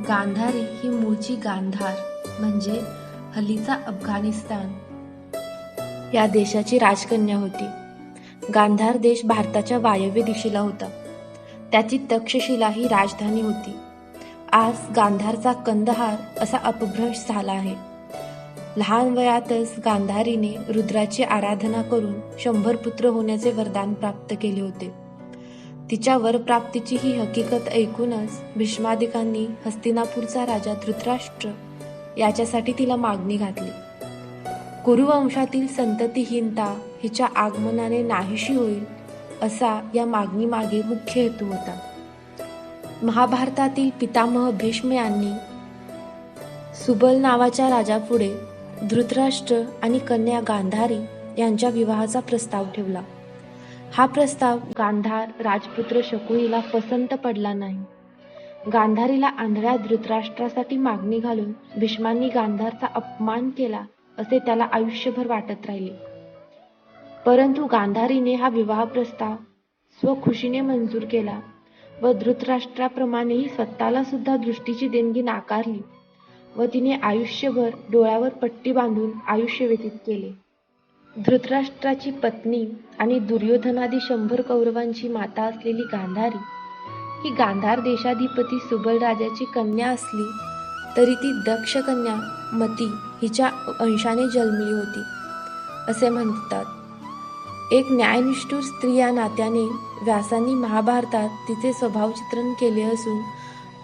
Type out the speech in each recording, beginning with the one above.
गांधारी ही मूळची गांधार म्हणजे हल्लीचा अफगाणिस्तान. या देशाची राजकन्या होती. गांधार देश भारताच्या वायव्य दिशेला होता. त्याची तक्षशिला ही राजधानी होती. आज गांधारचा कंदहार असा अपभ्रंश झाला आहे. लहान वयातच गांधारीने रुद्राची आराधना करून शंभर पुत्र होण्याचे वरदान प्राप्त केले होते. तिच्या वरप्राप्तीची ही हकीकत ऐकूनच भीष्मादिकांनी हस्तिनापूरचा राजा धृतराष्ट्र याच्यासाठी तिला मागणी घातली. कुरुवंशातील संततीहीनता हिच्या आगमनाने नाहीशी होईल असा या मागणीमागे मुख्य हेतू होता. महाभारतातील पितामह भीष्म यांनी सुबल नावाच्या राजापुढे धृतराष्ट्र आणि कन्या गांधारी यांच्या विवाहाचा प्रस्ताव ठेवला. हा प्रस्ताव गांधार राजपुत्र शकुनीला पसंत पडला नाही. गांधारीला आंधळ्या धृतराष्ट्रासाठी मागणी घालून भीष्मांनी गांधारचा अपमान केला असे त्याला आयुष्यभर वाटत राहिले. परंतु गांधारीने हा विवाह प्रस्ताव स्वखुशीने मंजूर केला व धृतराष्ट्राप्रमाणेही स्वतःला सुद्धा दृष्टीची देणगी नाकारली व तिने आयुष्यभर डोळ्यावर पट्टी बांधून आयुष्य व्यतीत केले. धृतराष्ट्राची पत्नी आणि दुर्योधनादी शंभर कौरवांची माता असलेली गांधारी ही गांधार देशाधिपती सुबलराजाची कन्या असली तरी ती दक्ष कन्या मती हिच्या अंशाने जन्मली होती असे म्हणतात. एक न्यायनिष्ठूर स्त्री या नात्याने व्यासांनी महाभारतात तिचे स्वभावचित्रण केले असून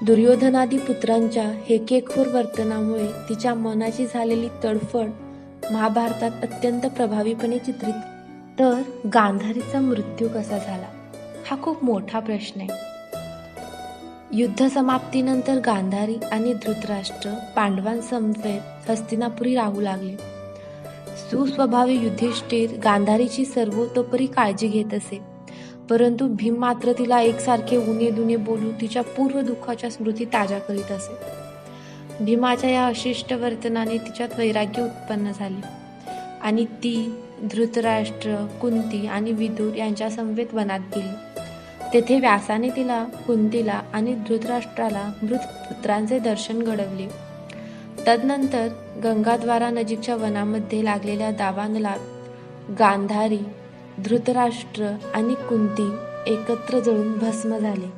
दुर्योधनादी पुत्रांच्या हेकेखोर वर्तनामुळे तिच्या मनाची झालेली तडफड महाभारतात अत्यंत प्रभावीपणे चित्रित तर गांधारीचा मृत्यू कसा झाला? हा खूप मोठा प्रश्न आहे. युद्ध समाप्तीनंतर गांधारी आणि धृतराष्ट्र पांडवांसमवेत हस्तिनापुरी राहू लागले. सुस्वभावी युधिष्ठिर गांधारीची सर्वतोपरी काळजी घेत असे. परंतु भीम मात्र तिला एकसारखे उणे दुने बोलू तिच्या पूर्व दुःखाच्या स्मृती ताज्या करीत असे. भीमाच्या या अशिष्ट वर्तनाने तिच्यात वैराग्य उत्पन्न झाले. आणि ती धृतराष्ट्र कुंती आणि विदुर यांच्या समवेत वनात गेली. तेथे व्यासाने तिला कुंतीला आणि धृतराष्ट्राला मृत पुत्रांचे दर्शन घडवले. तदनंतर गंगाद्वारा नजीकच्या वनामध्ये लागलेल्या दावानला गांधारी धृतराष्ट्र आणि कुंती एकत्र जळून भस्म झाले.